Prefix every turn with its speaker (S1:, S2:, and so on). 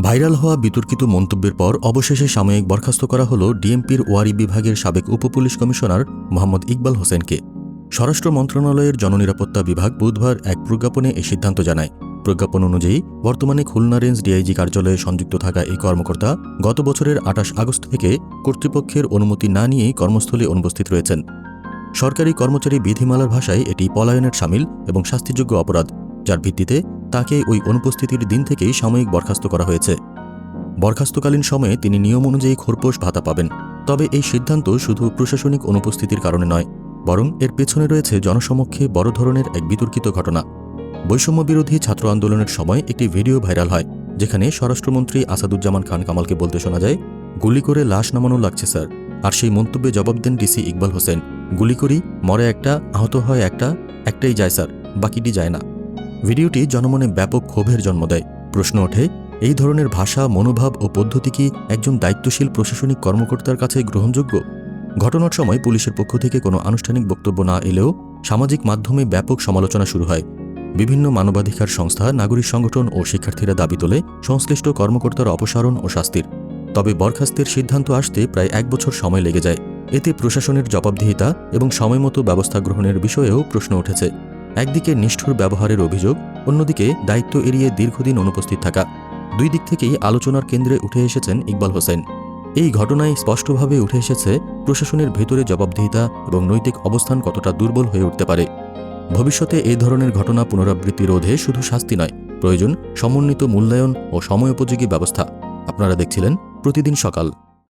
S1: Viral হওয়া বিতর্কিত মন্তব্যের পর অবশেষে সাময়িক বরখাস্ত করা হল ডিএমপির ওয়ারি বিভাগের সাবেক উপপুলিশ কমিশনার মোহাম্মদ ইকবাল হোসেনকে। স্বরাষ্ট্র মন্ত্রণালয়ের জননিরাপত্তা বিভাগ বুধবার এক প্রজ্ঞাপনে এ সিদ্ধান্ত জানায়। প্রজ্ঞাপন অনুযায়ী, বর্তমানে খুলনা রেঞ্জ ডিআইজি কার্যালয়ে সংযুক্ত থাকা এই কর্মকর্তা গত বছরের আঠাশ আগস্ট থেকে কর্তৃপক্ষের অনুমতি না নিয়েই কর্মস্থলে অনুপস্থিত রয়েছেন। সরকারি কর্মচারী বিধিমালার ভাষায় এটি পলায়নের সামিল এবং শাস্তিযোগ্য অপরাধ, যার ভিত্তিতে তাকে ওই অনুপস্থিতির দিন থেকেই সাময়িক বরখাস্ত করা হয়েছে। বরখাস্তকালীন সময়ে তিনি নিয়ম অনুযায়ী খোরপোশ ভাতা পাবেন, তবে এই সিদ্ধান্ত শুধু প্রশাসনিক অনুপস্থিতির কারণে নয়, বরং এর পেছনে রয়েছে জনসমক্ষে বড় ধরনের এক বিতর্কিত ঘটনা। বৈষম্য বিরোধী ছাত্র আন্দোলনের সময় একটি ভিডিও ভাইরাল হয়, যেখানে স্বরাষ্ট্রমন্ত্রী আসাদুজ্জামান খান কামালকে বলতে শোনা যায়, গুলি করে লাশ নামানো লাগছে, স্যার। আর সেই মন্তব্যে জবাব দেন ডিসি ইকবাল হোসেন, গুলি করি, মরে একটা, আহত হয় একটা, একটাই যায়, স্যার, বাকিটি যায় না। ভিডিওটি জনমনে ব্যাপক ক্ষোভের জন্ম দেয়। প্রশ্ন ওঠে, এই ধরনের ভাষা, মনোভাব ও পদ্ধতি কি একজন দায়িত্বশীল প্রশাসনিক কর্মকর্তার কাছে গ্রহণযোগ্য? ঘটনার সময় পুলিশের পক্ষ থেকে কোনো আনুষ্ঠানিক বক্তব্য না এলেও সামাজিক মাধ্যমে ব্যাপক সমালোচনা শুরু হয়। বিভিন্ন মানবাধিকার সংস্থা, নাগরিক সংগঠন ও শিক্ষার্থীরা দাবি তোলে সংশ্লিষ্ট কর্মকর্তার অপসারণ ও শাস্তির। তবে বরখাস্তের সিদ্ধান্ত আসতে প্রায় এক বছর সময় লেগে যায়। এতে প্রশাসনের জবাবদিহিতা এবং সময়মতো ব্যবস্থা গ্রহণের বিষয়েও প্রশ্ন উঠেছে। একদিকে নিষ্ঠুর ব্যবহারের অভিযোগ, অন্যদিকে দায়িত্ব এড়িয়ে দীর্ঘদিন অনুপস্থিত থাকা। দুই দিক থেকেই আলোচনার কেন্দ্রে উঠে এসেছেন ইকবাল হোসেন। এই ঘটনায় স্পষ্টভাবে উঠে এসেছে প্রশাসনের ভেতরে জবাবদিহিতা এবং নৈতিক অবস্থান কতটা দুর্বল হয়ে উঠতে পারে। ভবিষ্যতে এই ধরনের ঘটনা পুনরাবৃত্তি রোধে শুধু শাস্তি নয়, প্রয়োজন সমন্বিত মূল্যায়ন ও সময়োপযোগী ব্যবস্থা। আপনারা দেখছিলেন প্রতিদিন সকাল।